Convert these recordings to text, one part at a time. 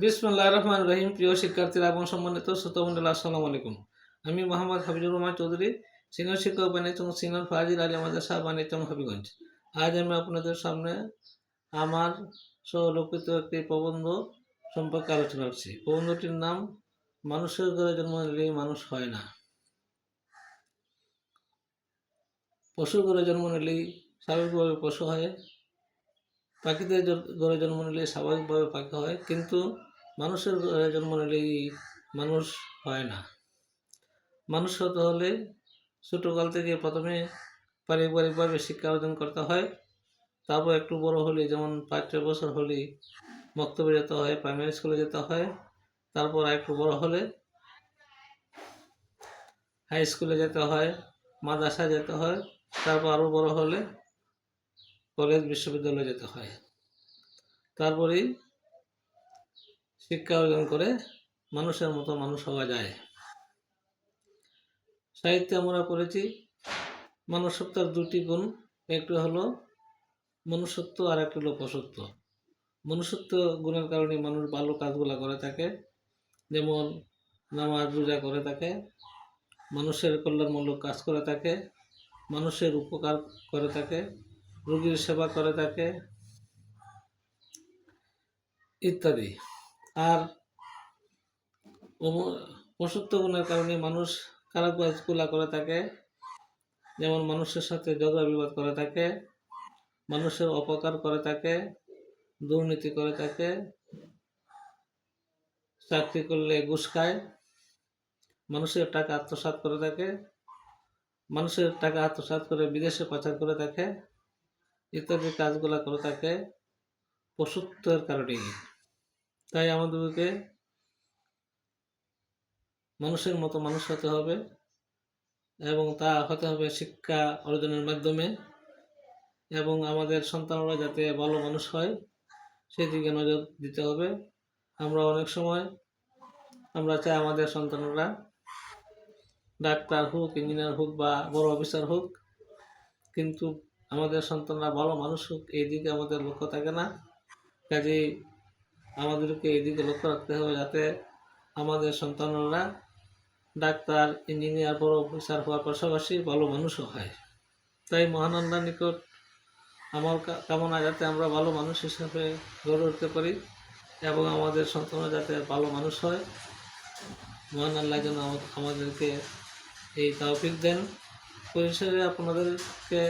বিসমুল্লাহ রহমান রহিম। প্রিয় শিক্ষার্থীরা এবং সম্মানিত শ্রোতমন্ডল আসসালামু আলাইকুম। আমি মোহাম্মদ হাবিজুর রহমান চৌধুরী, সিনিয়র শিক্ষক বাণিজ্য সিনিয়র ফাজিল আলী মাদ্রাসা বাণিজ্য হবিগঞ্জ। আজ আমি আপনাদের সামনে আমার স্বলোকিত একটি প্রবন্ধ সম্পর্কে আলোচনা করছি। প্রবন্ধটির নাম, মানুষের ঘরে জন্ম নিলে মানুষ হয় না। পশুর ঘরে জন্ম নিলেই স্বাভাবিকভাবে পশু হয়। পাখিদের ঘরে জন্ম নিলে স্বাভাবিকভাবে পাখি হয়। কিন্তু মানুষের জন্ম নিলেই মানুষ হয় না। মানুষ হতে হলে ছোটোকাল থেকে প্রথমে পারিবারিকভাবে শিক্ষা অর্জন করতে হয়। তারপর একটু বড় হলে, যেমন পাঁচ ছয় বছর হলে মক্তবে যেতে হয় প্রাইমারি স্কুলে যেতে হয়। তারপর একটু বড় হলে হাই স্কুলে যেতে হয়, মাদ্রাসায় যেতে হয়। তারপর আরও বড় হলে কলেজ বিশ্ববিদ্যালয়ে যেতে হয়। তারপরেই শিক্ষা অর্জন করে মানুষের মতো মানুষ হওয়া যায়। সাহিত্যে আমরা পড়েছি, মনুষ্যত্বের দুটি গুণ, একটি হলো মনুষ্যত্ব আর একটি হলো পশুত্ব। মনুষ্যত্ব গুণের কারণে মানুষ ভালো কাজগুলো করে থাকে, যেমন নামাজ রোজা করে থাকে, মানুষের কল্যাণমূলক কাজ করে থাকে, মানুষের উপকার করে থাকে, রোগীর সেবা করে থাকে, ইত্যাদি। আর পশুত্ব গুণের কারণে মানুষ খারাপ কাজগুলা করে থাকে। যেমন মানুষের সাথে ঝগড়া বিবাদ করে থাকে, মানুষের অপকার করে থাকে, দুর্নীতি করে থাকে, চাকরি করলে ঘুষ খায়, মানুষের টাকা আত্মসাৎ করে থাকে, মানুষের টাকা আত্মসাৎ করে বিদেশে পাচার করে থাকে, ইত্যাদি কাজগুলা করে থাকে পশুত্বের কারণেই। তাই আমাদেরকে মানুষের মতো মানুষ হতে হবে এবং তা হতে হবে শিক্ষা অর্জনের মাধ্যমে এবং আমাদের সন্তানরা যাতে ভালো মানুষ হয়, সেদিকে নজর দিতে হবে। আমরা অনেক সময়, আমরা চাই আমাদের সন্তানরা ডাক্তার হোক, ইঞ্জিনিয়ার হোক বা বড় অফিসার হোক, কিন্তু আমাদের সন্তানরা ভালো মানুষ হোক, এই দিকে আমাদের লক্ষ্য থাকে না। কাজেই আমাদেরকে এই দিকে লক্ষ্য রাখতে হবে যাতে আমাদের সন্তানরা ডাক্তার, ইঞ্জিনিয়ার, বড় অফিসার হওয়ার পাশাপাশি ভালো মানুষও হয়। তাই মহান নিকট আমার কামনা যাতে আমরা ভালো মানুষ হিসাবে গড়ে উঠতে পারি এবং আমাদের সন্তানরা যাতে ভালো মানুষ হয়। মহান আল্লাহ যেন আমাদেরকে এই তৌফিক দেন। পরিসরে আপনাদেরকে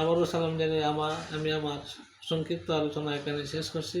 আবারও সালাম জানিয়ে আমার আমি আমার সংক্ষিপ্ত আলোচনা এখানে শেষ করছি।